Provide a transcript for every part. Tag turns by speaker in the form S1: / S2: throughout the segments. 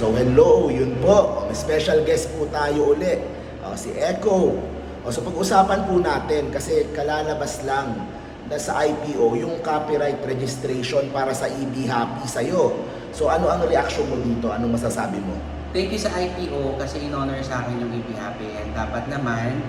S1: So hello, yun po. May special guest po tayo uli. Oh, si Echo. Oh, so pag-usapan po natin kasi kalalabas lang na sa IPO yung copyright registration para sa EB Happy sa'yo. So ano ang reaction mo dito? Anong masasabi mo?
S2: Thank you sa IPO kasi in-honor sa akin yung EB Happy and dapat naman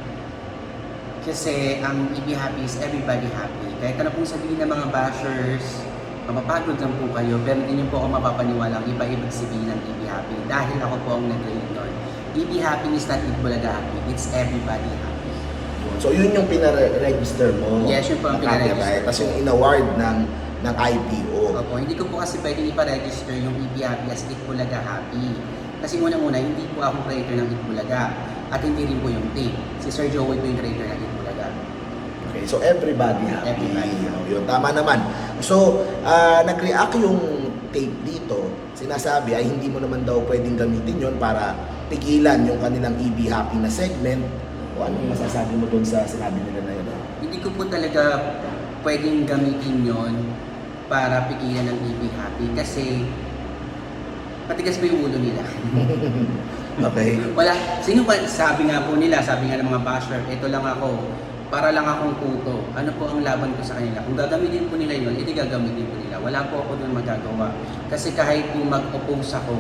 S2: kasi ang EB Happy is everybody happy. Kahit ano pong sabihin ng mga bashers, mapapagod lang po kayo pero hindi niyo po ako mapapaniwala ang iba-ibig sabihin ng EB Happy dahil ako po ang nag-rate doon. EB Happy is not Eat Bulaga Happy, it's everybody happy.
S1: So yun yung pinare-register mo.
S2: Yes, yun po ang pinare-register
S1: Tapos yung in-award ng, ng IPO.
S2: Opo, hindi ko po kasi pwedeng ipa-register yung EB Happy as Eat Bulaga Happy. Kasi unang-una, hindi po ako creator ng Eat Bulaga. At hindi rin po yung tape. Si Sir Joey po yung creator ng Eat Bulaga.
S1: Okay, so everybody happy.
S2: Everybody.
S1: Oh, yun, tama naman. So, ah, nag-react yung tape dito. Sinasabi ay hindi mo naman daw pwedeng gamitin yon para pigilan yung kanilang EB Happy na segment. O anong masasabi mo doon sa sinabi nila na yun?
S2: Hindi ko po talaga pwedeng gamitin yon para pigilan ng EB Happy kasi patigas pa yung ulo nila.
S1: okay.
S2: Wala, sino ba, sabi nga po nila, sabi nga ng mga basher, ito lang ako, para lang akong kuto. Ano po ang laban ko sa kanila? Kung gagamitin po nila yun, hindi gagamitin po nila. Wala po ako doon magagawa. Kasi kahit po mag-oppose ako,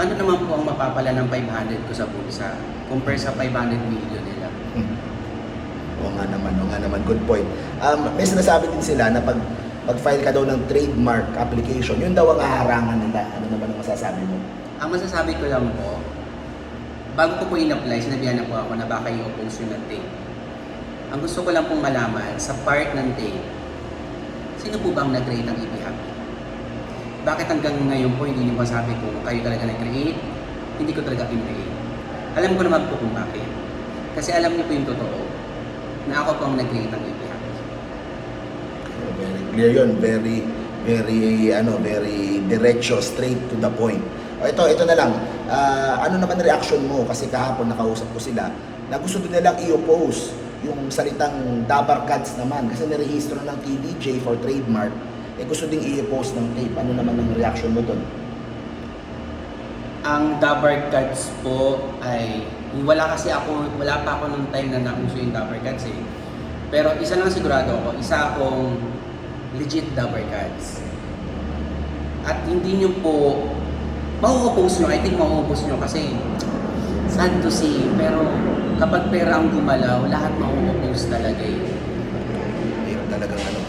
S2: ano naman po ang mapapala ng 500 ko sa bulsa compare sa 500 million nila.
S1: Oo nga naman, oo nga naman. Good point. Um, may sinasabi din sila na pag pag-file ka daw ng trademark application, yun daw ang haharangan nila. Ano naman ang masasabi mo?
S2: Ang masasabi ko lang po, bago ko po in-apply, sinabihan na po ako na baka i-oppose yun ng tape. Ang gusto ko lang pong malaman, sa part ng tape, sino po ba ang nag-create ng EB? Bakit hanggang ngayon po hindi niyo masabi kung kayo talaga nag-create? Hindi ko talaga in-create. Alam ko naman po kung bakit. Kasi alam niyo po yung totoo, na ako po ang nag-create ng EB
S1: Very clear yun. Very, very, ano, very diretso, straight to the point. O ito, ito na lang. Ah, ano naman reaction mo? Kasi kahapon nakausap ko sila na gusto din nilang i-oppose yung salitang Dabar Cats naman kasi nirehistro ng TDJ for trademark eh gusto ding i-oppose ng tape. Ano naman ang reaction mo doon?
S2: Ang Dabar Cats po ay wala kasi ako, wala pa ako nung time na nauso yung Dabar Cats eh. Pero isa lang sigurado ako, isa akong legit Dabar Cats. At hindi nyo po, mauupos nyo, I think mauupos nyo kasi sad to see, pero kapag pera ang gumalaw, lahat mauupos talaga eh.
S1: Hirap talagang ano.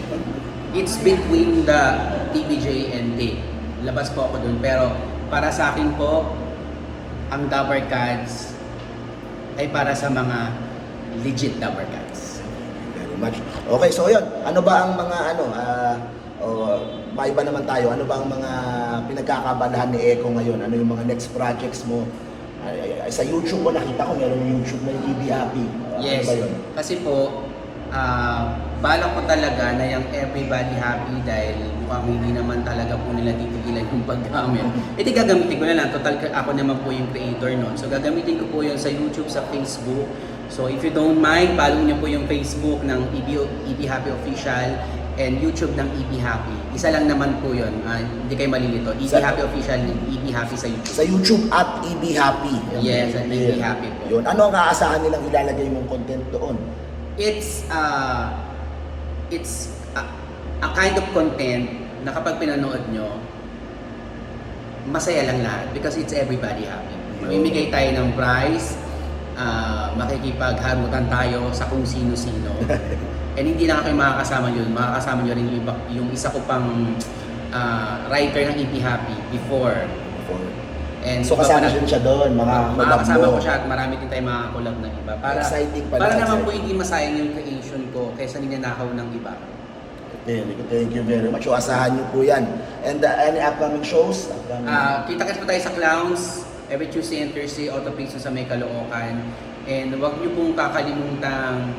S2: It's between the TBJ and tape. Labas po ako dun. Pero para sa akin po, ang Dabber Cards ay para sa mga legit Dabber Cards.
S1: Very much. Okay, so yun. Ano ba ang mga ano, ah, oh, maiba naman tayo. Ano ba ang mga pinagkakabalahan ni Eko ngayon? Ano yung mga next projects mo? Ay, ay, sa YouTube ko nakita ko meron YouTube na EB Happy. Ah,
S2: Yes.
S1: Ano ba yun?
S2: Kasi po, ah balak ko talaga na yung everybody happy dahil mukhang hindi naman talaga po nila titigilan yung paggamit. E di gagamitin ko na lang. Total ako naman po yung creator nun. So gagamitin ko po yun sa YouTube, sa Facebook. So if you don't mind, follow niyo po yung Facebook ng EB, EB Happy Official and YouTube ng EB Happy. Isa lang naman po yun. Ah, hindi kayo malilito. EB
S1: Sa-
S2: Happy Official, EB Happy sa YouTube.
S1: Sa YouTube at EB Happy.
S2: Yes, at EB Happy po.
S1: Yun. Ano ang aasahan nilang ilalagay mong content doon?
S2: it's uh, it's a, a kind of content na kapag pinanood nyo, masaya lang lahat because it's everybody happy. Mamimigay tayo ng prize, uh, makikipagharutan tayo sa kung sino-sino. And hindi lang kayo makakasama yun, makakasama nyo rin yung, iba, yung isa ko pang uh, writer ng EP Happy before. And
S1: So kasama din siya doon, mga collab
S2: makakasama ko siya at marami din tayong mga collab na iba. Para,
S1: Exciting pala,
S2: Para naman po hindi masayang yung creation ko kaysa ninanakaw ng iba.
S1: Thank you, thank you very much. So asahan niyo po yan. And uh, any upcoming shows? Upcoming...
S2: Ah, kita-kits po tayo sa Clowns every Tuesday and Thursday, Auto Pizza sa may Caloocan. And huwag niyo pong kakalimutan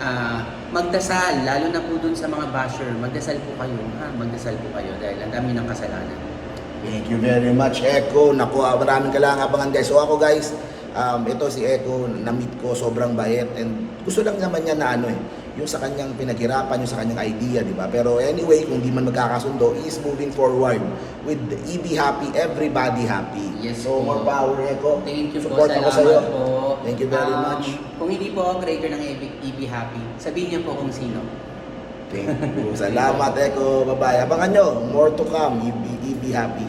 S2: ah, magdasal, lalo na po dun sa mga basher. Magdasal po kayo, ha? Magdasal po kayo dahil ang dami ng kasalanan.
S1: Thank you very much, Echo. Naku, ah, maraming kailangan abangan guys. So ako guys, um, ito si Echo, na-meet ko, sobrang bait. And gusto lang naman niya na ano eh, yung sa kanyang pinaghirapan, yung sa kanyang idea, di ba? Pero anyway, kung di man magkakasundo, is moving forward with EB happy, everybody happy.
S2: Yes
S1: so,
S2: po.
S1: more power, Eko.
S2: Thank you
S1: Support
S2: po,
S1: ako
S2: salamat
S1: sa'yo.
S2: po.
S1: Thank you very
S2: Um,
S1: much.
S2: Kung hindi po ako creator ng EB, EB Happy, sabihin niyo po kung sino.
S1: Thank you. Salamat, Eko. Bye-bye. Abangan nyo, more to come. EB, EB happy.